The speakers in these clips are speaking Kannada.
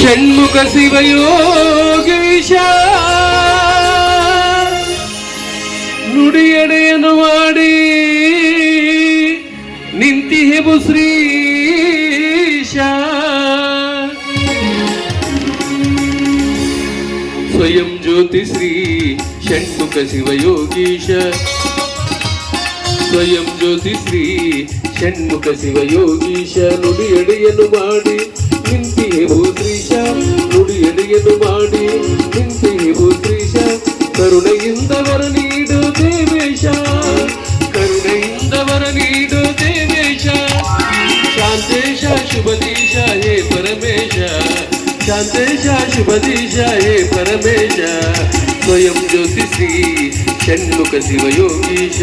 ಷಣ್ಮುಖ ಶಿವಯೋಗೀಶ ನುಡಿಯಡೆಯನ್ನು ಮಾಡಿ ನಿಂತಿಹೆಬು ಶ್ರೀಶ. ಸ್ವಯಂ ಜ್ಯೋತಿ ಶ್ರೀ ಷಣ್ಮುಖ ಶಿವಯೋಗೀಶ ಸ್ವಯಂ ಜ್ಯೋತಿ ಶ್ರೀ ಷಣ್ಮುಖ ಶಿವಯೋಗೀಶ ನುಡಿಯಡೆಯನ್ನು ಮಾಡಿ ನಿಂತಿಹೆವು ಶ್ರೀಶ ನುಡಿಯಡೆಯನ್ನು ಮಾಡಿ ನಿಂತಿಹೆವು ಶ್ರೀಶ ಕರುಣೆಯಿಂದ ವರ ನೀಡು ದೇವೇಶ ಕರುಣೆಯಿಂದ ವರ ನೀಡು ದೇವೇಶ ಶಾಂತೇಶ ಶುಭದೀಶ ಹೇ ಪರಮೇಶ ಶಾಂತೇಶ ಶುಭದೀಶ ಹೇ ಪರಮೇಶ ಸ್ವಯಂ ಜ್ಯೋತಿ ಶ್ರೀ ಷಣ್ಮುಖ ಶಿವಯೋಗೀಶ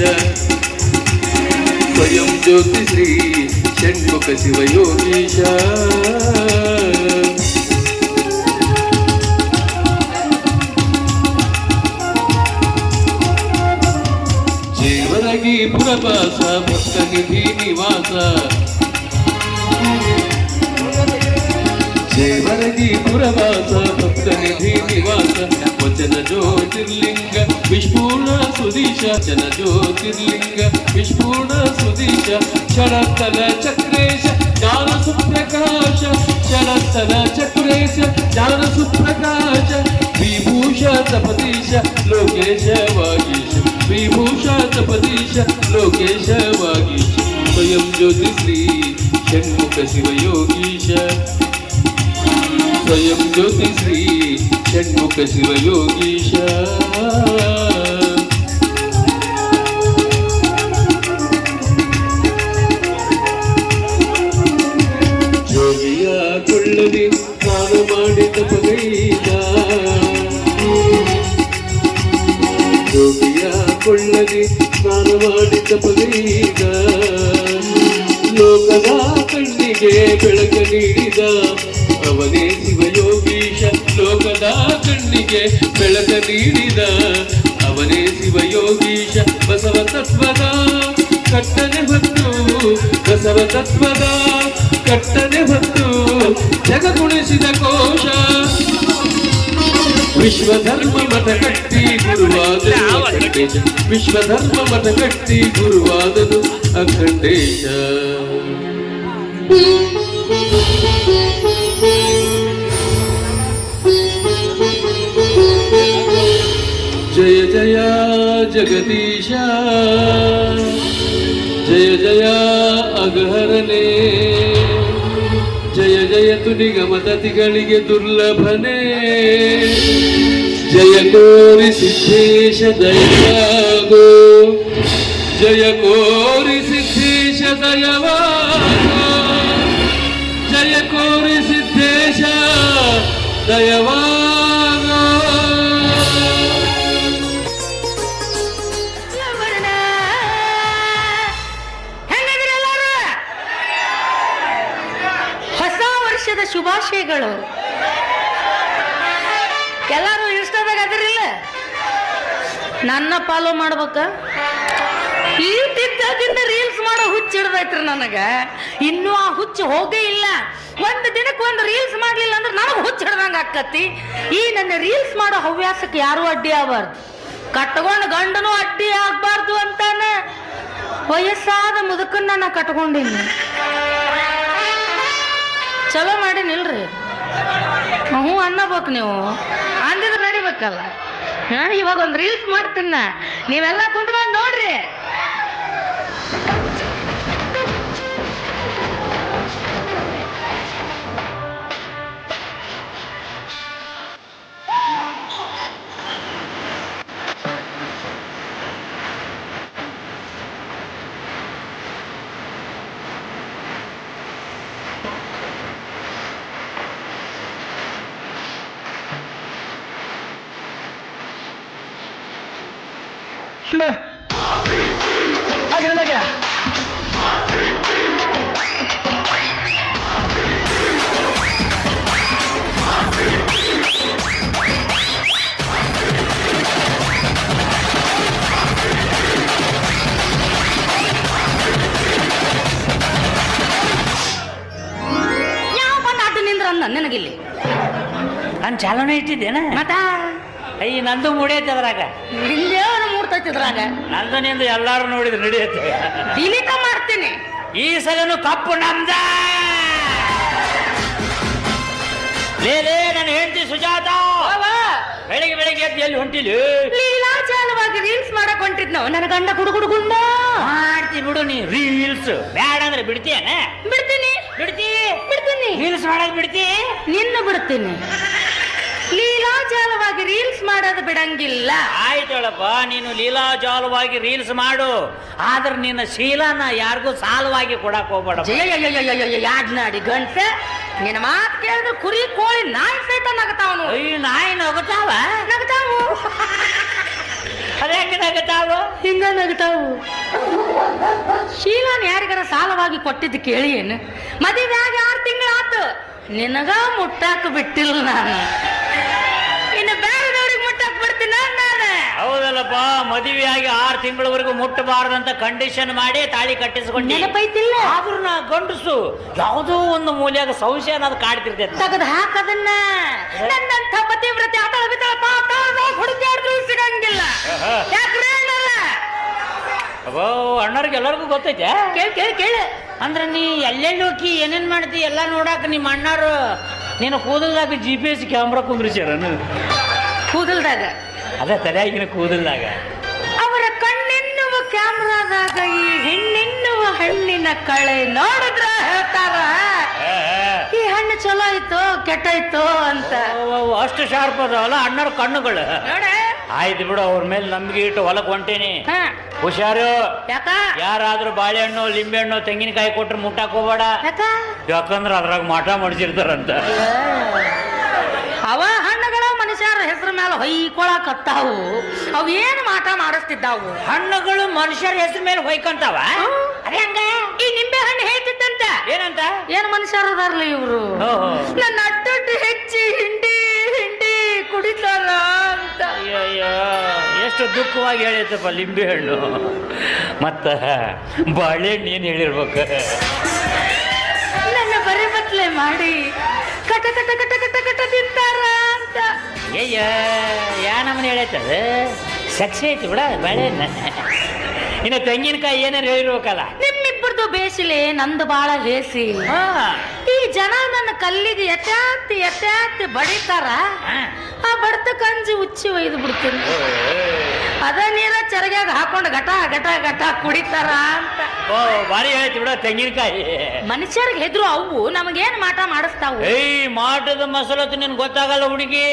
ಸ್ವಯಂ ಜ್ಯೋತಿ ಶ್ರೀ ಷಣ್ಮುಖ యోగపాస భక్తనిధి నివాస జయవరగి పురవాస భక్తనిధి నివాస వచన జ్యోతిర్లింగ విష్పూర్ణ సుదీశ చన జ్యోతిర్లింగ విష్పూర్ణ సుదీశ శరత్తల చక్రేశ జ్ఞాన సుప్రకాశ శరత్తల చక్రేశ జ్ఞాన సుప్రకాశ విభూష తపదీశ లోకేశ వాగీశ विभूषा तपदीश ಲೋಕೇಶ ವಾಗೀಶ ವಿಭೂಷ ತಪದೀಶ ಲೋಕೇಶ ವಾಗೀಶ ಸ್ವಯಂ ಜ್ಯೋತಿ ಶ್ರೀ ಷಣ್ಮುಖ ತತ್ವದ ಕಟ್ಟನೆ ಹೊತ್ತು ಜಗಗುಣಿಸಿದ ಕೋಶ ವಿಶ್ವಧರ್ಮ ಮಠ ಕಟ್ಟಿ ಗುರುವಾದನು ಅಖಂಡೇಶ ವಿಶ್ವಧರ್ಮ ಮಠ ಕಟ್ಟಿ ಗುರುವಾದನು ಅಖಂಡೇಶ ಜಯ ಜಯ ಜಗದೀಶ ಜಯ ಜಯ ಅಗಹರನೆ ಜಯ ಜಯ ತುನಿಗಮತತಿಗಳಿಗೆ ದುರ್ಲಭನೆ. ಜಯ ಕೋರಿ ಸಿದ್ದೇಶ ದಯವಾಗೋ ಜಯ ಕೋರಿ ಸಿದ್ದೇಶ ದಯವಾಗೋ ಜಯ ಕೋರಿ ಸಿದ್ದೇಶ ದಯವಾಗೋ ಶುಭಾಶಯಗಳು ಎಲ್ಲಾರು ಇಷ್ಟಬೇಕಾದ್ರಿಲ್ಲ ನನ್ನ ಫಾಲೋ ಮಾಡ್ಬೇಕ? ಈಟಿದ್ದದಿಂದ ರೀಲ್ಸ್ ಮಾಡೋ ಹುಚ್ಚ ಹಿಡ್ದೈತ್ರಿ ನನಗೆ. ಇನ್ನೂ ಆ ಹುಚ್ಚು ಹೋಗೇ ಇಲ್ಲ. ಒಂದು ದಿನಕ್ಕೆ ಒಂದು ರೀಲ್ಸ್ ಮಾಡ್ಲಿಲ್ಲ ಅಂದ್ರೆ ನನಗೆ ಹುಚ್ಚ ಹಿಡ್ದಂಗ ಆಕತಿ. ಈ ನನ್ನ ರೀಲ್ಸ್ ಮಾಡೋ ಹವ್ಯಾಸಕ್ಕೆ ಯಾರು ಅಡ್ಡಿ ಆಗಬಾರ್ದು. ಕಟ್ಕೊಂಡು ಗಂಡನು ಅಡ್ಡಿ ಆಗ್ಬಾರ್ದು ಅಂತಾನೆ. ವಯಸ್ಸಾದ ಮುದುಕನ್ನ ನಾ ಕಟ್ಕೊಂಡಿನಿ. ಚಲೋ ಮಾಡಿನಿಲ್ರಿ. ಹ್ಞೂ ಅನ್ನಬೇಕು ನೀವು. ಅಂದಿದ್ರೆ ನಡಿಬೇಕಲ್ಲ. ಇವಾಗ ಒಂದು ರೀಲ್ಸ್ ಮಾಡ್ತೀನಿ. ನೀವೆಲ್ಲ ಕುಂತ್ಕೊಂಡು ನೋಡ್ರಿ. ಅಂದ ನಾನು ಚಾಲನೆ ಇಟ್ಟಿದ್ದೇನ. ಮತ್ತ ಅಯ್ಯ ನಂದು ಮೂಡೈತೆ ಅದ್ರಾಗ. ನಿಂದೇವನ ಮೂಡ್ತೈತಿ ಇದ್ರಾಗ ನಂದು ನಿಂದು ಎಲ್ಲಾರು ನೋಡಿದ್ರು ನಡೆಯುತ್ತೆ. ಡಿಲೀಟ ಮಾಡ್ತೀನಿ. ಈ ಸಲನು ಕಪ್ಪು ನಮ್ದ. ಲೇ ನನ್ನ ಹೆಂಡತಿ ಸುಜಾತ. ಬೆಳಿಗ್ಗೆ ಬೆಳಿಗ್ಗೆ ಎದ್ದು ಎಲ್ಲಿ ಹೊಂಟಿಲಿ? ಲೀಲಾಚಾಲವಾಗಿ ರೀಲ್ಸ್ ಮಾಡಕ್ ಹೊಂಟಿದ್ ನಾವು ನನ್ನ ಗಂಡ ಕುಡುಗುಡು ಗುಂಡ ಮಾಡ್ತಿ ಬಿಡು ನೀ ರೀಲ್ಸ್. ಬ್ಯಾಡ ಅಂದ್ರೆ ಬಿಡ್ತೀಯನ? ಬಿಡ್ತೀನಿ. ಬಿಡ್ತಿ ಬಿಡ್ತೀನಿ. ರೀಲ್ಸ್ ಮಾಡೋದು ಬಿಡ್ತಿ? ನಿನ್ನ ಬಿಡ್ತೀನಿ. ಲೀಲಾಜಾಲವಾಗಿ ರೀಲ್ಸ್ ಮಾಡೋದು ಬಿಡಂಗಿಲ್ಲ. ಆಯ್ತೇಳಪ್ಪ ನೀನು ಲೀಲಾಜಾಲವಾಗಿ ರೀಲ್ಸ್ ಮಾಡು. ಆದ್ರೆ ನಿನ್ನ ಶೀಲನ ಯಾರಿಗೂ ಸಾಲವಾಗಿ ಕೊಡಕ್ ಹೋಗ್ಬೇಡ ಯಾಡ್ ನಾಡಿ ಗಂಟೆ ನಿನ್ನ ಮಾತು ಕೇಳಿದ್ರೆ ಕುರಿ ಕೋಳಿ ನಾಯಿ ಸಹಿತ ನಗತಾವನು ಈ ನಾಯಿ ನಗತಾವ? ನಗತಾವು. ಅದ್ಯಾಕೆ ನಗತಾವ? ಹಿಂಗ ನಗತಾವು. ಶೀಲಾನ್ ಯಾರಿಗಾರ ಸಾಲವಾಗಿ ಕೊಟ್ಟಿದ್ದು ಕೇಳಿ ಏನು? ಮದುವೆಯಾಗ ಆರು ತಿಂಗಳಾತು ನಿನಗ ಮುಟ್ಟಾಕ ಬಿಟ್ಟಿಲ್ಲ ನಾನು. ಇನ್ನು ನಾನು ಹೌದಲ್ಲಪ್ಪ ಮದುವೆಯಾಗಿ ಆರು ತಿಂಗಳವರೆಗೂ ಮುಟ್ಟಬಾರದಂತ ಕಂಡೀಷನ್ ಮಾಡಿ ತಾಳಿ ಕಟ್ಟಿಸ್ಕೊಂಡಿ. ನೆನಪೈತಿಲ್ಲ. ಆದ್ರೂ ನಾ ಗಂಡಸು ಯಾವುದೋ ಒಂದು ಮೂಲೆಯಾಗ ಸಂಶಯ ಅನ್ನೋದು ಕಾಡ್ತಿರ್ತೈತೆ. ತೆಗೆದು ಹಾಕದನ್ನ. ನನ್ನಂಥ ಪತಿವ್ರತೆ ಆತಳ ಬಿತ್ತಳ ಪಾಪ ಹುಡುಕಾಡ್ರು ಸಿಗಂಗಿಲ್ಲ. ಯಾಕ್ರೆ ಅಣ್ಣಾರ? ಅಬ್ಬೋ ಅಣ್ಣವ್ರಿಗೆ ಎಲ್ಲರಿಗೂ ಗೊತ್ತೈತೆ? ಕೇಳಿ ಕೇಳಿ ಕೇಳಿ. ಅಂದ್ರೆ ನೀ ಎಲ್ಲೆಲ್ಲಿ ಹೋಗಿ ಏನೇನ್ ಮಾಡ್ತಿ ಎಲ್ಲ ನೋಡಾಕ ನಿಮ್ಮ ಅಣ್ಣಾರು ನೀನು ಕೂದಲ್ದಾಗ ಜಿ ಪಿ ಎಸ್ ಕ್ಯಾಮ್ರಾ ಕುಂದ್ರಿಸ್ಯಾರ ಕೂದಲ್ದಾಗ? ಅದೇ ತಲೆಯಾಗಿನ ಕೂದಲ್ದಾಗ ಅವರ ಕಣ್ಣೆನ್ನುವ ಕ್ಯಾಮ್ರಾದಾಗ ಈ ಹೆಣ್ಣೆನ್ನುವ ಹಣ್ಣಿನ ಕಳೆ ನೋಡಿದ್ರ ಹೇಳ್ತಾರ. ಈ ಹಣ್ಣು ಚಲೋ ಆಯ್ತು ಕೆಟ್ಟಾಯ್ತು ಅಂತ. ಅಷ್ಟು ಶಾರ್ಪ್ ಅದಾವಲ್ಲ ಅಣ್ಣರ ಕಣ್ಣುಗಳು. ಆಯ್ತು ಬಿಡು ಅವ್ರ ಮೇಲೆ ನಂಬಿಕೆ ಇಟ್ಟು ಹೊಲಕ್ ಹೊಂಟೇನಿ. ಹುಷಾರು. ಯಾಕ? ಯಾರಾದ್ರೂ ಬಾಳೆಹಣ್ಣು ಲಿಂಬೆಹಣ್ಣು ತೆಂಗಿನಕಾಯಿ ಕೊಟ್ರೆ ಮುಟ್ಟಾಕ್ ಹೋಗ್ಬೇಡ. ಯಾಕ? ಯಾಕಂದ್ರ ಅದ್ರಾಗ ಮಾಟ ಮಾಡಿಸಿರ್ತಾರಂತ ಅವ ಮೇಲೆ ಹೊಯ್ಕೊಳಕತ್ತಾವು. ಅವು ಏನು ಮಾಟ ಮಾಡಿಸ್ತಿದ್ದಾವು? ಹಣ್ಣುಗಳು ಮನುಷ್ಯರ ಹೆಸರು ಮೇಲೆ ಹೊಯ್ಕೊಂತಾವ? ಅದೇ ಹಂಗ ಈ ನಿಂಬೆ ಹಣ್ಣು ಹೇಳ್ತಿದ್ದಂತ. ಏನಂತ? ಏನ್ ಮನುಷ್ಯರು ಬರ್ಲಿ ಇವ್ರು. ನನ್ನ ಅಡ್ಡಡ್ಡು ಹೆಚ್ಚಿ ಹಿಂಡಿ ಹಿಂಡಿ ಕುಡಿತಾರ ಅಂತ. ಅಯ್ಯಯ್ಯೋ ಎಷ್ಟು ದುಃಖವಾಗಿ ಹೇಳಿತ್ತಪ್ಪ ಲಿಂಬೆ ಹಣ್ಣು. ಮತ್ತ ಬಾಳೆಹಣ್ಣು ಏನು ಹೇಳಿರ್ಬೇಕು. ನನ್ನ ಬರೆ ಬತ್ಲೆ ಮಾಡಿ ಕಟ ಕಟ ಕಟ ಕಟ ಕಟ ತಿಂತಾರ ಅಂತ. ಅಯ್ಯ ಯಾ ನಮ್ಮನೆ ಹೇಳೈತದು ಸಕ್ಸಿ ಐತಿ ಬಿಡ ಬಾಳೆಹಣ್ಣು ಇನ್ನು ತೆಂಗಿನಕಾಯಿ ಏನಾರು ಹೇಳಿರ್ಬೇಕಲ್ಲ? ಬೇಸಿಲೆ ನಂದು ಬಾಳ ಹೇಸಿ ಈ ಜನ ನನ್ನ ಕಲ್ಲಿಗೆ ಎತ್ತಾತಿ ಎತ್ತಾತಿ ಬಡಿತಾರ. ಆ ಬಡತ ಕಂಜಿ ಉಚ್ಚಿ ಒಯ್ದು ಬಿಡ್ತೀನಿ. ಅದ ನೀರ ಚರಗ್ಯಾಗ ಹಾಕೊಂಡು ಘಟ ಗಟ ಗಟ ಕುಡಿತಾರ ಅಂತ. ಓ ಬಾರಿ ಹೇಳ್ತಿ ಬಿಡ ತೆಂಗಿನಕಾಯಿ. ಮನುಷ್ಯರಿಗೆ ಹೆದ್ರು ಅವು ನಮಗೇನ್ ಮಾಟ ಮಾಡಿಸ್ತಾವು? ಏಯ್ ಮಾಟದ ಮಸಲತ್ತು ನಿನ್ ಗೊತ್ತಾಗಲ್ಲ ಹುಡುಗಿ.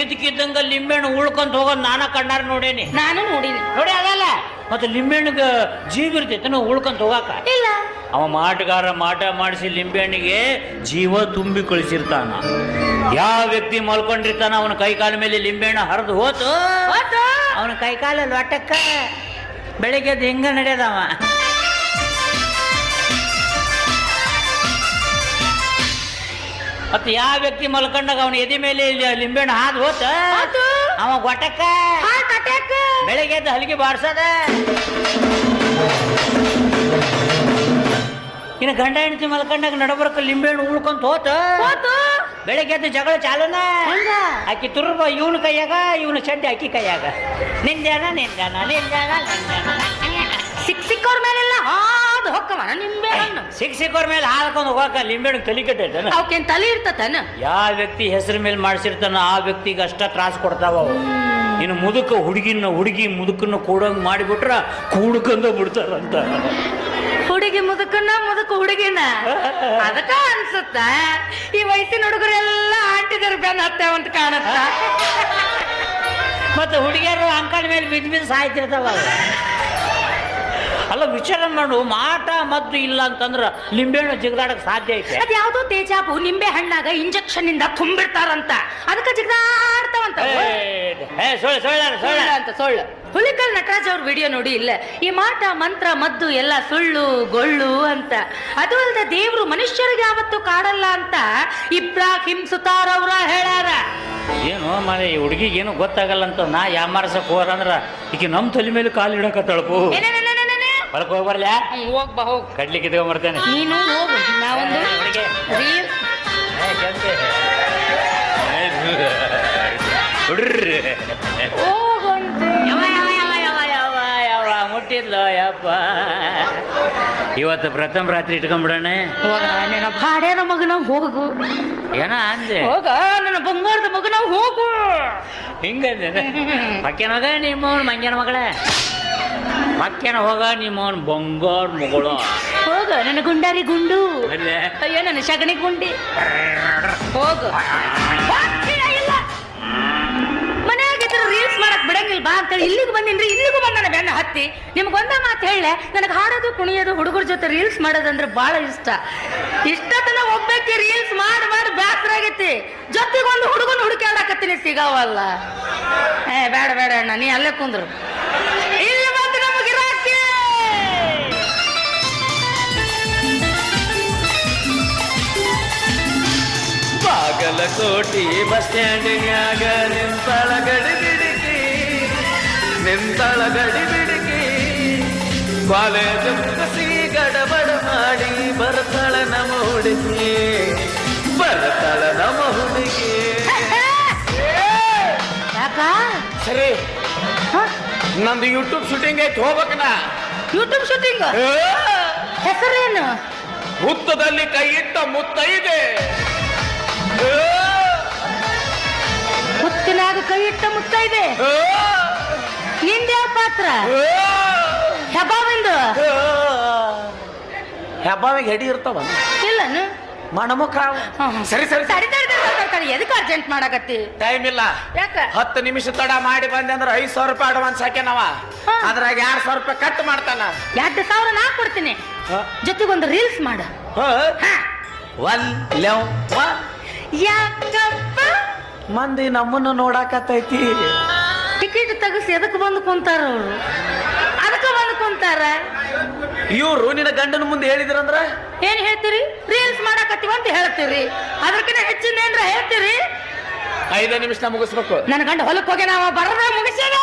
ಇದಕ್ಕಿದ್ದಂಗ ಲಿಂಬೆಣ್ಣು ಉಳ್ಕೊಂತ ಹೋಗೋದ್ ನಾನ ಕಣ್ಣಾರ ನೋಡೇನಿ. ನಾನು ನೋಡಿನಿ. ನೋಡಿ ಅದಲ್ಲ. ಮತ್ತೆ ಲಿಂಬೆಹಣ್ಣಿಗೆ ಜೀವ ಇರ್ತೈತೆ ನಾವು ಉಳ್ಕೊಂತ ಹೋಗಾಕ ಇಲ್ಲ. ಅವ ಮಾಟಗಾರ ಮಾಟ ಮಾಡಿಸಿ ಲಿಂಬೆಹಣ್ಣಿಗೆ ಜೀವ ತುಂಬಿ ಕಳಿಸಿರ್ತಾನ. ಯಾವ ವ್ಯಕ್ತಿ ಮಲ್ಕೊಂಡಿರ್ತಾನ ಅವನ ಕೈಕಾಲ ಮೇಲೆ ಲಿಂಬೆಹಣ್ಣು ಹರಿದು ಹೋತು. ಅವನ ಕೈ ಕಾಲಲ್ಲಿ ಒಟ್ಟಕ್ಕ ಬೆಳಿಗ್ಗೆ ಎದ್ದು ಹಿಂಗ ನಡೆಯದವ ಮತ್ತೆ ಯಾವ ವ್ಯಕ್ತಿ ಮಲ್ಕೊಂಡಾಗ ಅವನ ಎದೆ ಮೇಲೆ ಲಿಂಬೆಹಣ್ಣು ಹಾದು ಹೋತ. ಅವ ಅಟ್ಯಾಕ್ ಬೆಳಿಗ್ಗೆ ಎದ್ದು ಹಲಿಗೆ ಬಾರ್ಸದ ಇನ್ನು ಗಂಡ ಹೆಂಡತಿ ಮಲ್ಕಂಡಾಗ ನಡಬರ್ಕ ಲಿಂಬೆಹಣ್ಣು ಉಳ್ಕೊಂತ ಹೋತ. ಬೆಳಿಗ್ಗೆ ಎದ್ದು ಜಗಳ ಚಾಲನ? ಹೆಂಗ? ಆಕಿ ತುರ್ಬ ಇವನ ಕೈಯಾಗ ಇವನ ಚಡ್ಡಿ ಆಕಿ ಕೈಯಾಗ. ನಿಂದ್ಯಾನ ನಿಂದ್ಯಾನ ನಿಂದ್ಯಾನ ಸಿಕ್ ಸಿಕ್ಕೋರ್ ಮೇಲೆಲ್ಲ ಹಾದು ಹೊಕ್ಕವ ನಿಂಬೆ ಹಣ್ಣು. ಸಿಕ್ ಸಿಕ್ಕೋರ್ ಮೇಲೆ ಹಾಕೊಂಡು ಹೋಗಾಕ ಲಿಂಬೆಹಣ್ಣು ತಲಿ ಕಟ್ಟೈತನ? ಅವಕ್ಕೇನ್ ತಲೆ ಇರ್ತತನ? ಯಾವ ವ್ಯಕ್ತಿ ಹೆಸರು ಮೇಲೆ ಮಾಡಿಸಿರ್ತಾನ ಆ ವ್ಯಕ್ತಿಗೆ ಅಷ್ಟ ತ್ರಾಸ ಕೊಡ್ತಾವ ಅವು. ಇನ್ನು ಮುದುಕ ಹುಡುಗಿನ ಹುಡುಗಿ ಮುದುಕನ್ನ ಕೂಡಂಗ್ ಮಾಡಿಬಿಟ್ರ ಕೂಡ್ಕಂದ ಬಿಡ್ತಾರಂತ. ಹುಡುಗಿ ಮುದುಕನ್ನ ಮುದುಕ ಹುಡುಗಿನ? ಅದಕ್ಕ ಅನ್ಸುತ್ತ? ಈ ವಯಸ್ಸಿನ ಹುಡುಗರೆಲ್ಲ ಆಂಟಿಗರ್ ಬೆನ್ ಹತ್ತೇವಂತ ಕಾಣುತ್ತ? ಮತ್ತೆ ಹುಡುಗಿಯರು ಅಂಕಲ್ ಮೇಲೆ ಬಿದ್ದು ಬಿದ್ದು ಸಾಯ್ತಿರ್ತಾವ. ಅಲ್ಲ ವಿಚಾರ ಮಾಡು ಮಾಟ ಮದ್ದು ಇಲ್ಲ ಅಂತಂದ್ರೆ ಲಿಂಬೆಹಣ್ಣು ಜಿಗದಾಡಕ್ ಸಾಧ್ಯ ಐತೆ. ಅದ್ ಯಾವ್ದೋ ತೇಜಾಬು ನಿಂಬೆ ಹಣ್ಣಾಗ ಇಂಜೆಕ್ಷನ್ ಇಂದ ತುಂಬಿರ್ತಾರಂತ. ಅದಕ್ಕೆ ಜಿಗದಾಡ್ತಾವಂತ ಏ, ಏ ಸೊಳ್ಳೆ ಸೊಳ್ಳೆ ಸೊಳ್ಳೆ. ಅಂತ ಸೊಳ್ಳು. ಹುಲಿಕಲ್ ನಟರಾಜ್ ಅವ್ರ ವಿಡಿಯೋ ನೋಡಿ ಇಲ್ಲ. ಈ ಮಾಟ ಮಂತ್ರ ಮದ್ದು ಎಲ್ಲ ಸುಳ್ಳು ಗೊಳ್ಳು ಅಂತ. ಅದು ಅಲ್ಲದೆ ದೇವ್ರು ಮನುಷ್ಯರಿಗೆ ಯಾವತ್ತು ಕಾಡಲ್ಲ ಅಂತ ಇಬ್ರಾಹಿಂ ಸುತಾರ್ ಅವ್ರ ಹೇಳ್ಯಾರ. ಏನು ಮಾರೆ ಈ ಹುಡುಗಿಗೆ ಏನು ಗೊತ್ತಾಗಲ್ಲ ಅಂತ ನಾ ಯಾಮಾರ್ಸಕ್ ಹೋರ ಅಂದ್ರ ಈಕಿ ನಮ್ ತಲೆ ಮೇಲೆ ಕಾಲು ಇಡಕ? ಹೊಲಕ್ ಹೋಗಿ ಬರ್ಲ್ಯಾ ಹ್ಮ್, ಹೋಗ್ ಬಾ ಹೋಗ್. ಕಿತ್ಕೊಂಡ್ ಬರ್ತೇನೆ ನೀನು ಹೋಗು ನಾವೊಂದು ರೀಲ್ ಹುಡ್ರಿ. ಹೋಗಂತೆ. ಯವ ಯವ ಯವ ಯವ ಯವ ಯವ ಮುಟ್ಟಿದ್ಲು ಯಪ್ಪ. ಇವತ್ತು ಪ್ರಥಮ ರಾತ್ರಿ ಇಟ್ಕೊಂಡ್ಬಿಡೋಣ ಹೋಗ ನಿನ್ನ ಭಾಡ್ಯದ ಮಗನ ಹೋಗು. ಏನ ಅಂದೆ? ಹೋಗ ನನ್ನ ಬಂಗಾರದ ಮಗನ ಹೋಗು. ಹಿಂಗಂದೆ. ಮಕ್ಕೇನ ಮಗ ನಿಮ್ಮ ಮಂಗ್ಯನ ಮಗಳ? ಮಕ್ಕೇನ ಹೋಗ? ನಿಮ್ಮ ಬಂಗಾರ ಮಗಳು. ಹೋಗ ನನ್ನ ಗುಂಡಾರಿ ಗುಂಡು. ಅಲ್ಲೇ ಅಯ್ಯೋ ನನ್ನ ಸಗಣಿ ಗುಂಡಿ. ಹೋಗು. ಇಲ್ಲ? ಮನ್ಯಾಗಿದ್ರೆ ರೀಲ್ಸ್ ಮಾಡಕ್ ಬಿಡಂಗಿಲ್ಲ ಬಾ ಅಂತೇಳಿ. ಇಲ್ಲಿಗೆ ಬಂದಿನ್ರಿ ಇಲ್ಲಿಗೂ ಬಂದ ನನ್ನ ಬೆನ್ನ ಹತ್ತಿ. ನಿಮ್ಗೆ ಒಂದ ಮಾತು ಹೇಳ ನನಗೆ ಹಾಡೋದು ಕುಣಿಯೋದು ಹುಡುಗರ ಜೊತೆ ರೀಲ್ಸ್ ಮಾಡೋದಂದ್ರೆ ಬಹಳ ಇಷ್ಟ. ಇಷ್ಟತನ ಒಬ್ಬಕ್ಕೆ ರೀಲ್ಸ್ ಮಾಡಿ ಮಾಡಿ ಬ್ಯಾಸರ ಆಗೈತಿ. ಜೊತೆಗೆ ಒಂದು ಹುಡುಗನ ಹುಡುಕಾಡಕತ್ತೀನಿ ಸಿಗಾವಲ್ಲ. ಏ ಬೇಡ ಬೇಡ ಅಣ್ಣ ನೀ ಅಲ್ಲೇ ಕುಂದ್ರು. ಇಲ್ಲಿ ಬಾಗಲಕೋಟಿ ಬಸ್ ಸ್ಟ್ಯಾಂಡಿನ್ಯಾಗ ನಿಂತಳ ಗಡಿ ಬಿಡಿಕಿ ನಿಂತಳ ಗಡಿ ಬಿಡಿಕಿ. ಕಾಲೇಜ್ ಮುಗಿಸಿ ಗಡಬಡ ಮಾಡಿ ಬರ್ತಾಳ ನಮ್ಮ ಹುಡುಗಿ ಬರ್ತಾಳ ನಮ್ಮ ಹುಡುಗಿ. ಸರಿ. ನಂದು ಯೂಟ್ಯೂಬ್ ಶೂಟಿಂಗ್ ಐತಿ ಹೋಗ್ಬೇಕನ? ಯೂಟ್ಯೂಬ್ ಶೂಟಿಂಗ್ ಹೆಸರೇನು? ಹುತ್ತದಲ್ಲಿ ಕೈ ಇಟ್ಟ ಮುತ್ತೈದೆ ಹುತ್ತಿನಾಗ ಕೈ ಇಟ್ಟ ಮುತ್ತ ಇದೆ. ನಿಂದ್ಯಾ ಪಾತ್ರ? ಹೆಬ್ಬಾವಿಂದು ಹೆಬ್ಬಾವಿಗೆ ಹೆಡಿ ಇರ್ತಾವ ಇಲ್ಲನು. ಮಣಮುಖ? ಹಾ. ಸರಿ ಸರಿ ತಡಿ ಎದಕ್ಕೆ ಅರ್ಜೆಂಟ್ ಮಾಡಕತ್ತಿ? ಟೈಮ್ ಇಲ್ಲ. ಯಾಕ? ಹತ್ತು ನಿಮಿಷ ತಡ ಮಾಡಿ ಬಂದೆ ಅಂದ್ರೆ ಐದು ಸಾವಿರ ರೂಪಾಯಿ ಅಡ್ವಾನ್ಸ್ ಹಾಕ್ಯಾನವ. ಅದ್ರಾಗ ಎರಡು ಸಾವಿರ ರೂಪಾಯಿ ಕಟ್ ಮಾಡ್ತಾನ. ಎರಡು ಸಾವಿರ ನಾ ಕೊಡ್ತೀನಿ. ಜೊತೆಗೊಂದು ರೀಲ್ಸ್ ಮಾಡ. ಒನ್ ಲೆವ್ ಒನ್ ಯಾಕಪ್ಪ? ಮಂದಿ ನಮ್ಮನ್ನು ನೋಡಾಕತ್ತೈತಿ. ಟಿಕೆಟ್ ತಗಸಿ ಎದಕ್ಕೆ ಬಂದು ಕುಂತಾರ ಅವರು? ಅದಕ್ಕೆ ಬಂದು ಕುಂತಾರ? ಇವ್ರು ನಿನ್ನ ಗಂಡನ ಮುಂದೆ ಹೇಳಿದ್ರಂದ್ರ? ಏನ್ ಹೇಳ್ತೀರಿ? ರೀಲ್ಸ್ ಮಾಡಾಕತ್ತಿವ ಅಂತ ಹೇಳ್ತೀರಿ. ಅದಕ್ಕಿಂತ ಹೆಚ್ಚಿನ ಏನ್ರ ಹೇಳ್ತೀರಿ? ಐದೇ ನಿಮಿಷ ಮುಗಿಸ್ಬೇಕು. ನನ್ನ ಗಂಡ ಹೊಲಕ್ಕೆ ಹೋಗಿ ನಾವು ಬರ್ರ ಮುಗಿಸ್ಯಾನ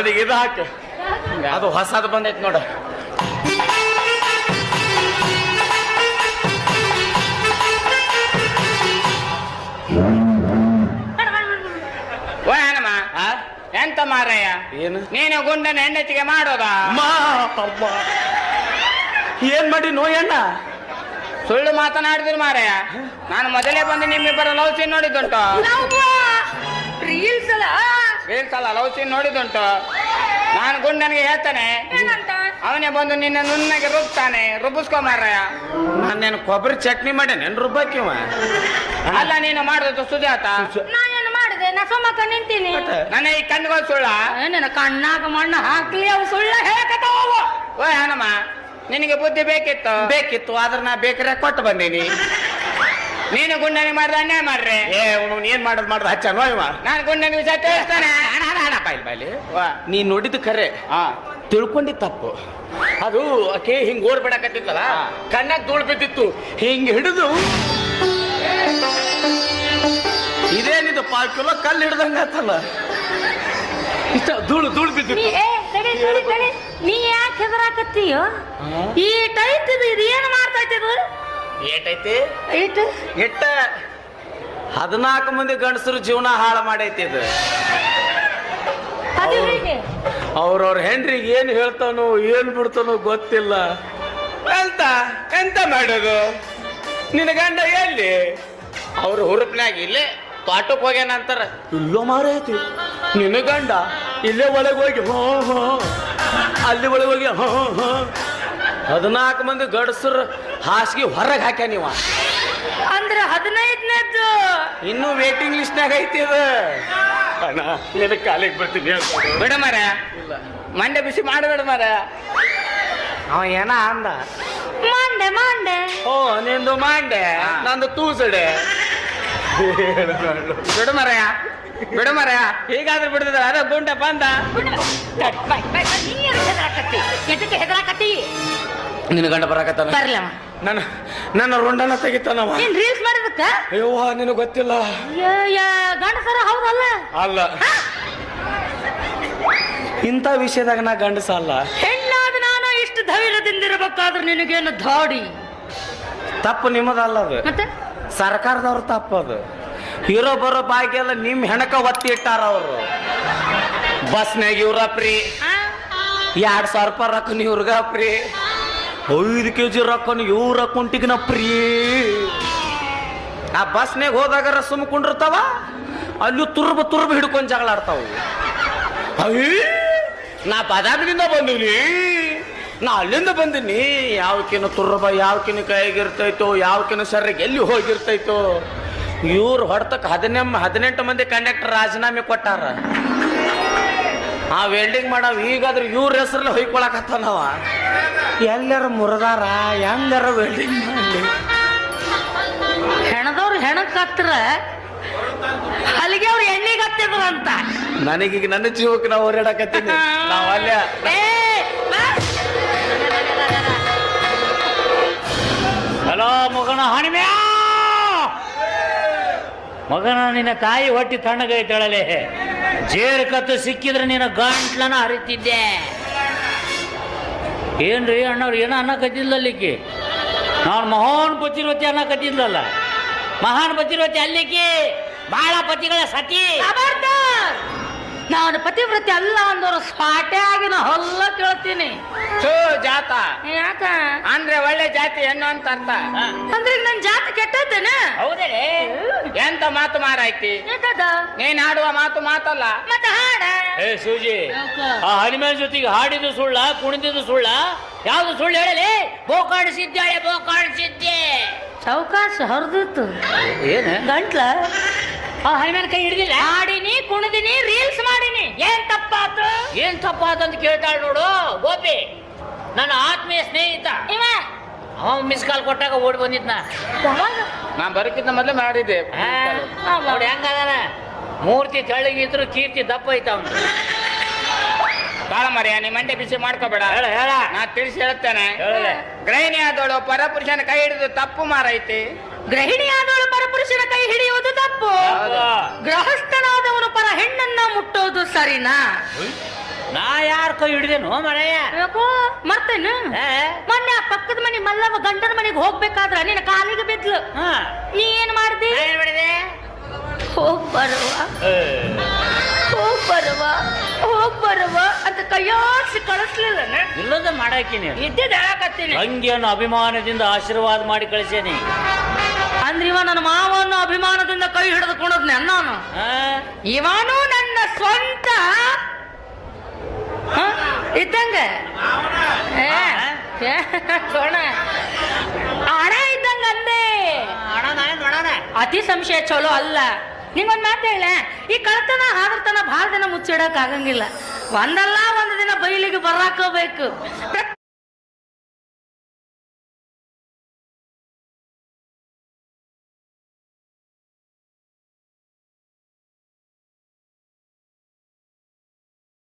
ಅವನಿಗೆ ಇದು ಹಾಕಿ. ಅದು ಹೊಸದು ಬಂದೈತಿ ನೋಡು. ಎಂತ ಮಾರಯ್ಯ? ಏನು? ನೀನು ಗುಂಡನ ಹೆಂಡತಿಗೆ ಮಾಡೋದಾ. ಏನ್ ಮಾಡಿ ನೋ ನೋಯಣ್ಣ ಸುಳ್ಳು ಮಾತನಾಡಿದ್ರು ಮಾರಯ್ಯ. ನಾನು ಮೊದಲೇ ಬಂದು ನಿಮ್ಮಿಬ್ಬರ ಲವ್ ಸೀನ್ ನೋಡಿದ್ದುಂಟು. ರೀಲ್ಸ್ ಅಲ್ಲ? ರೀಲ್ಸ್ ಅಲ್ಲ ಲವ್ ಸೀನ್ ನೋಡಿದುಂಟು ನಾನು ಗುಂಡನಿಗೆ ಹೇಳ್ತಾನೆ. ಏನಂತ? ಅವನೇ ಬಂದು ನಿನ್ನ ನುಣ್ಣಗೆ ರುಬ್ತಾನೆ. ರುಬ್ಬಿಸ್ಕೊ ನಾನು ನಾನೇನು ಕೊಬ್ಬರಿ ಚಟ್ನಿ ಮಾಡೇನೇನು ರುಬ್ಬಕ್ಕಿವ ಅಲ್ಲ ನೀನು ಮಾಡೋದು ಸುಜಾತ. ಏನು ಮಾಡಿದೆ? ನಾ ಸುಮ್ಮಕ್ಕ ನಿಂತೀನಿ ನನ್ನ ಈ ಕಣ್ಣುಗಳು ಸುಳ್ಳ. ನನ್ನ ಕಣ್ಣಾಗ ಮಣ್ಣು ಹಾಕ್ಲಿ ಅವು ಸುಳ್ಳ ಹೇಳಕತ್ತಾವ ಓ ಹನುಮ ನಿನಗೆ ಬುದ್ಧಿ ಬೇಕಿತ್ತು? ಬೇಕಿತ್ತು ಆದ್ರೆ ನಾ ಬೇಕರೆ ಕೊಟ್ಟು ಬಂದೀನಿ. ನೀನು ಗುಂಡನೆ ಮಾಡಿದ ಅನ್ಯಾಯ ಮಾಡ್ರೆ ಏ ಅವ್ನು ಏನ್ ಮಾಡೋದು ಮಾಡ್ರ ಹಚ್ಚ ನೋಯವ ನಾನು ಗುಂಡನಿಗೆ ವಿಷಯ ತಿಳಿಸ್ತಾನೆ. ಬಾಯ್ಲಿ ಬಾಯ್ಲಿ. ನೀ ನೋಡಿದ್ದು ಖರೆ ಹಾ ತಿಳ್ಕೊಂಡಿ ತಪ್ಪು. ಅದು ಅಕೆ ಹಿಂಗ್ ಓಡ್ ಬಿಡಕತ್ತಿತ್ತಲ್ಲ? ಕಣ್ಣ ಕಣ್ಣಾಗ ಧೂಳ್ ಬಿದ್ದಿತ್ತು. ಹಿಂಗ್ ಹಿಡಿದು. ಇದೇನಿದು ಪಾಲ್ ಕಿಲೋ ಕಲ್ಲು ಹಿಡ್ದಂಗ ಆತಲ್ಲ? ಇಷ್ಟ ಧೂಳು ಧೂಳು ನೀ ಬಿದ್ದಿತ್ತು ಏ ತಡಿ ತಡಿ ತಡಿ. ನೀ ಯಾಕೆ ಹೆದರಾಕತ್ತೀಯೋ? ಈ ಟೈತ್ ಇದು ಇದು ಏನು ಮಾಡ್ತೈತಿ ಇದು ಏಟೈತಿ? ಇಟ್ಟು ಎಟ್ಟ? ಹದಿನಾಲ್ಕು ಮಂದಿ ಗಂಡಸರು ಜೀವನ ಹಾಳು ಮಾಡೈತಿ ಇದು. ಅವ್ರವ್ರ ಹೆಂಡ್ರಿಗೆ ಏನು ಹೇಳ್ತಾನೋ ಏನು ಬಿಡ್ತಾನೋ ಗೊತ್ತಿಲ್ಲ. ಎಂತ? ಎಂತ ಮಾಡೋದು? ನಿನ್ನ ಗಂಡ ಎಲ್ಲಿ? ಅವ್ರ ಹುರುಪ್ನಾಗ ಇಲ್ಲೇ ತೋಟಕ್ಕೆ ಹೋಗ್ಯಾನ ಅಂತಾರ. ಇಲ್ಲೋ ಮಾರೈತಿ ನಿನ್ನ ಗಂಡ ಇಲ್ಲೇ ಒಳಗೆ ಹೋಗಿ ಹೋ ಹೋ ಅಲ್ಲಿ ಒಳಗೆ ಹೋಗಿ ಹೋ ಹೋ. ಹದಿನಾಲ್ಕು ಮಂದಿ ಗಡಸರು ಹಾಸಿಗೆ ಹೊರಗೆ ಹಾಕ್ಯ ನೀವ. ಅಂದ್ರೆ ಹದಿನೈದನೇದ್ದು. ಇನ್ನೂ ವೇಟಿಂಗ್ ಲಿಸ್ಟ್ನಾಗ ಐತಿ ಅದು ಅಣ್ಣ ನಿನ್ನ ಕಾಲಿಗೆ ಬರ್ತೀನಿ ಬೇಡ ಬಿಡ ಮರ ಮಂಡೆ ಬಿಸಿ ಮಾಡಬೇಡ ಮರ ಅವ ಏನ ಅಂದ? ಮಂಡೆ ಮಂಡೆ. ಓ ನಿಂದು ಮಾಂಡೆ. ನಂದು ತೂಸಡೆ. ಬಿಡು ಮರ ಬಿಡು ಮರ ಹೀಗಾದ್ರೆ ಬಿಡ್ತದ ಅದ ಗುಂಡ ಬಂದ. ಹೆದರಾಕತ್ತಿ? ನಿನ್ನ ಗಂಡ ಬರಾಕತ್ತಾನ? ಬರ್ಲವ ನನ್ನ ನನ್ನ ರುಂಡನ ತೆಗಿತಾನವ. ನೀನ್ ರೀಲ್ಸ್ ಮಾಡಿದಕ್ಕ ಅಯ್ಯವ್ವ ನಿನಗೆ ಗೊತ್ತಿಲ್ಲ. ಗಂಡಸರ ಹೌದಲ್ಲ? ಅಲ್ಲ. ಇಂಥ ವಿಷಯದಾಗ ನಾ ಗಂಡಸ ಅಲ್ಲ. ಹೆಣ್ಣಾದ ನಾನು ಇಷ್ಟು ಧೈರ್ಯದಿಂದಿರಬೇಕಾದ್ರೆ ನಿನಗೇನು ಧಾಡಿ? ತಪ್ಪು ನಿಮ್ಮದಲ್ಲ ಅದು. ಮತ್ತೆ? ಸರ್ಕಾರದವ್ರ ತಪ್ಪು ಅದು. ಇರೋ ಬರೋ ಬಾಯಿಗೆ ಎಲ್ಲ ನಿಮ್ಮ ಹೆಣಕ ಒತ್ತಿ ಇಟ್ಟಾರ ಅವರು. ಬಸ್ನಾಗ ಇವ್ರ ಫ್ರೀ ಎರಡು ಎರಡ್ ಸಾವಿರ ರೂಪಾಯಿ ರೊಕ್ಕ ಇವ್ರಿಗ ಫ್ರೀ ಐದು ಕೆ ಜಿ ರೊಕ್ಕನ ಇವ್ರ ನಾ ಪ್ರೀ. ಆ ಬಸ್ನಾಗ ಹೋದಾಗರ ಸುಮ್ ಕುಂಡಿರ್ತಾವ, ಅಲ್ಲಿ ತುರ್ಬ ತುರ್ಬ ಹಿಡ್ಕೊಂಡು ಜಗಳ ಆಡ್ತಾವ ನಾ ಬಾದಾಮಿನಿಂದ ಬಂದೀನಿ ನಾ ಅಲ್ಲಿಂದ ಬಂದೀನಿ ಯಾವಕಿನ ತುರ್ಬ, ಯಾವಕಿನ ಕೈಗಿರ್ತೈತೋ ಯಾವಕಿನ ಸರ್ರಿಗೆ ಎಲ್ಲಿ ಹೋಗಿರ್ತೈತೋ. ಇವ್ರು ಹೊಡ್ತಕ್ಕೆ ಹದಿನೆ ಹದಿನೆಂಟು ಮಂದಿ ಕಂಡಕ್ಟರ್ ರಾಜೀನಾಮೆ ಕೊಟ್ಟಾರ. ಆ ವೆಲ್ಡಿಂಗ್ ಮಾಡವ್, ಈಗಾದ್ರೂ ಇವ್ರ ಹೆಸರಲ್ಲಿ ಹೊಯ್ಕೊಳಕತ್ತಾನವ ಎಲ್ಲರ ಮುರದಾರ ಎಲ್ಲರ ವೆಲ್ಡಿಂಗ್ ಮಾಡಲಿ ಹೆಣದವ್ರು ಹೆಣಕ್ ಹತ್ರ ಅಲ್ಲಿಗೆ ಅವ್ರು ಎಣ್ಣೆಗೆ ಹತ್ತಿದ್ರು ಅಂತ. ನನಗೀಗ ನನ್ನ ಜೀವಕ್ಕೆ ನಾವು ಓಡಾಡಕತ್ತೀನಿ ನಾವು ಅಲ್ಲೇ ಹಲೋ ಮಗನ ಹಣಿಮೆ. ಮಗನ ನಿನ್ನ ತಾಯಿ ಹೊಟ್ಟಿ ತಣ್ಣಗೈತಳಲೆ ಜೇರ್ ಕತ್ತು ಸಿಕ್ಕಿದ್ರೆ ನಿನ್ನ ಗಂಟ್ಲನ ಹರಿತಿದ್ದೆ. ಏನ್ರಿ ಅಣ್ಣವ್ರು ಏನೋ ಅನ್ನಕತ್ತಿದ್ಲಲ್ಲಿಕ್ಕೆ ನಾನು ಮಹಾನ್ ಪತಿರ್ವತಿ ಅನ್ನಕತ್ತಿದ್ಲಲ್ಲ ಮಹಾನ್ ಪತಿರ್ವತಿ ಅಲ್ಲಿಕ್ಕೆ? ಬಹಳ ಪತಿಗಳ ಸತಿ! ನಾನು ಪತಿವ್ರತಿ ಅಲ್ಲ ಅಂದ್ರೆ ಸ್ಪಾಟೆ ಆಗಿ ನಾ ಹೊಲ್ಲ ಕೇಳ್ತೀನಿ. ಜಾತ. ಯಾಕ? ಅಂದ್ರೆ ಒಳ್ಳೆ ಜಾತಿ ಹೆಣ್ಣು ಅಂತ ಅರ್ಥ. ಅಂದ್ರೆ ನನ್ನ ನನ್ ಜಾತಿ ಕೆಟ್ಟದ್ದೇನ? ಹೌದೇ ಎಂತ ಮಾತು ಮಾರಾಯ್ತಿ? ನೀನ್ ಆಡುವ ಮಾತು ಮಾತಲ್ಲ. ಮತ್ತೆ ಹಾಡ? ಏ ಸೂಜಿ. ಆ ಹನುಮಾನ್ ಜೊತೆಗೆ ಹಾಡಿದ್ದು ಸುಳ್ಳ ಕುಣಿದಿದ್ದು ಸುಳ್ಳ ಯಾವ್ದು ಸುಳ್ಳು ಹೇಳಲಿ? ಬೋ ಕಾಣಿಸಿದ್ದೆ ಬೋ ಕಾಣಿಸಿದ್ದೆ ಚೌಕಾಸ ಹೊರದಿತ್ತು. ಏನು? ಗಂಟ್ಲ. ಆ ಹನುಮಾನ್ ಕೈ ಹಿಡಿದಿಲ್ಲ? ಹಾಡಿನಿ ಕುಣಿದಿನಿ ರೀಲ್ಸ್ ಮಾಡಿನಿ. ಏನ್ ತಪ್ಪಾತು? ಏನ್ ಅಂತ ಕೇಳ್ತಾಳ ನೋಡು ಗೋಪಿ. ನನ್ನ ಆತ್ಮೀಯ ಸ್ನೇಹಿತ. ಇವ? ಅವ ಮಿಸ್ ಕಾಲ್ ಕೊಟ್ಟಾಗ ಓಡಿ ಬಂದಿದ್ನ. ಯಾವಾಗ? ನಾ ಬರೋಕ್ಕಿಂತ ಮೊದಲೇ ಮಾಡಿದ್ದೆ. ನೋಡಿ ಹೆಂಗದಾನ? ಮೂರ್ತಿ ತೆಳ್ಳಗಿದ್ರು ಕೀರ್ತಿ ದಪ್ಪ ಐತವನು ಅವನು ಬಾಳ ಮರ್ಯ ನೀ ಮಂಡೆ ಬಿಸಿ ಮಾಡ್ಕೋಬೇಡ. ಹೇಳ ಹೇಳ. ನಾ ತಿಳಿಸಿ ಹೇಳ್ತೇನೆ. ಗೃಹಿಣಿ ಆದವಳು ಪರಪುರುಷನ ಕೈ ಹಿಡಿದು ತಪ್ಪು ಮಾರೈತಿ. ಗೃಹಿಣಿಯಾದವಳು ಪರಪುರುಷನ ಕೈ ಹಿಡಿಯುವುದು ತಪ್ಪು. ಗೃಹಸ್ಥನಾದವನು ಪರ ಹೆಣ್ಣನ್ನ ಮುಟ್ಟೋದು ಸರಿನಾ? ನಾ ಯಾರ ಕೈ ಹಿಡಿದೇನು ಮರೆಯ ಮತ್ತೇನು ಮರ್ತೇನು? ಮೊನ್ನೆ ಆ ಪಕ್ಕದ ಮನೆ ಮಲ್ಲವ ಗಂಡನ ಮನೆಗೆ ಹೋಗ್ಬೇಕಾದ್ರ ನಿನ್ನ ಕಾಲಿಗೆ ಬಿದ್ಲು. ನೀ ಏನ್ ಮಾಡ್ದಿ? ಹೋಗ್ ಬರುವ ಹೋ ಬರುವ ಹೋ ಬರುವ ಅಂತ ಕೈಯಾಡ್ಸಿ ಕಳಿಸ್ಲಿಲ್ಲ ಇಲ್ಲದ ಮಾಡಾಕಿನಿ ಇದ್ದಿದ್ದು ಹೇಳಕತ್ತೀನಿ ಹಂಗೇನು ಅಭಿಮಾನದಿಂದ ಆಶೀರ್ವಾದ ಮಾಡಿ ಕಳಿಸೇನಿ. ಅಂದ್ರೆ ಇವ ನನ್ನ ಮಾವನ್ನು ಅಭಿಮಾನದಿಂದ ಕೈ ಹಿಡಿದುಕೊಂಡದ್ನೆ ನಾನು. ಇವನು ನನ್ನ ಸ್ವಂತ? ಇದ್ದಂಗ? ಹಣ ಇದ್ದಂಗ ಅಂದೆ ಅತಿ ಸಂಶಯ ಚಲೋ ಅಲ್ಲ. ನಿಂಗೊಂದ್ ಮಾತು ಹೇಳ ಈ ಕಳ್ತನ ಹಾದರ್ತನ ಭಾಳ ದಿನ ಮುಚ್ಚಿಡಕ್ಕಾಗಂಗಿಲ್ಲ ಒಂದಲ್ಲ ಒಂದು ದಿನ ಬೈಲಿಗೆ ಬರಾಕೋಬೇಕು